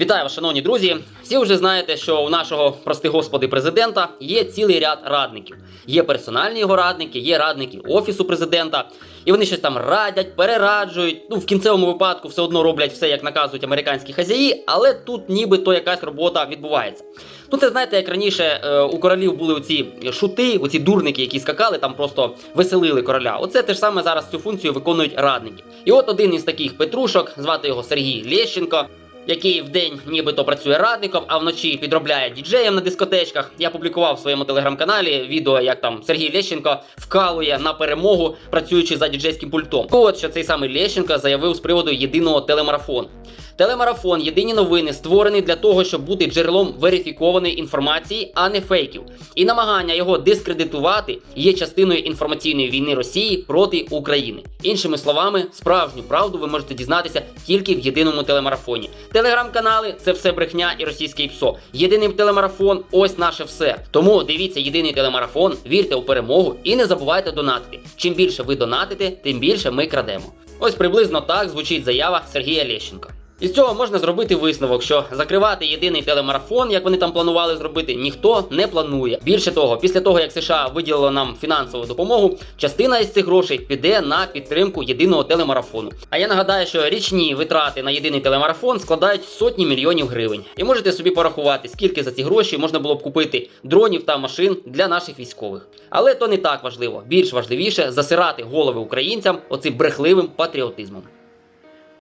Вітаю шановні друзі. Всі вже знаєте, що у нашого прости господи президента є цілий ряд радників. Є персональні його радники, є радники офісу президента, і вони щось там радять, перераджують. Ну в кінцевому випадку все одно роблять все, як наказують американські хазяї, але тут нібито якась робота відбувається. Ну, це знаєте, як раніше е, у королів були оці шути, оці дурники, які скакали, там просто веселили короля. Оце те ж саме зараз цю функцію виконують радники. І от один із таких петрушок, звати його Сергій Лещенко який вдень нібито працює радником, а вночі підробляє діджеєм на дискотечках. Я публікував в своєму телеграм-каналі відео, як там Сергій Лещенко вкалує на перемогу, працюючи за діджейським пультом. От що цей самий Лещенко заявив з приводу єдиного телемарафону. Телемарафон єдині новини створений для того, щоб бути джерелом верифікованої інформації, а не фейків. І намагання його дискредитувати є частиною інформаційної війни Росії проти України. Іншими словами, справжню правду ви можете дізнатися тільки в єдиному телемарафоні. Телеграм-канали це все брехня і російське ПСО. Єдиний телемарафон ось наше все. Тому дивіться єдиний телемарафон, вірте у перемогу і не забувайте донатити. Чим більше ви донатите, тим більше ми крадемо. Ось приблизно так звучить заява Сергія Лещенка. Із цього можна зробити висновок, що закривати єдиний телемарафон, як вони там планували зробити, ніхто не планує. Більше того, після того як США виділило нам фінансову допомогу, частина із цих грошей піде на підтримку єдиного телемарафону. А я нагадаю, що річні витрати на єдиний телемарафон складають сотні мільйонів гривень. І можете собі порахувати, скільки за ці гроші можна було б купити дронів та машин для наших військових. Але то не так важливо. Більш важливіше засирати голови українцям оцим брехливим патріотизмом.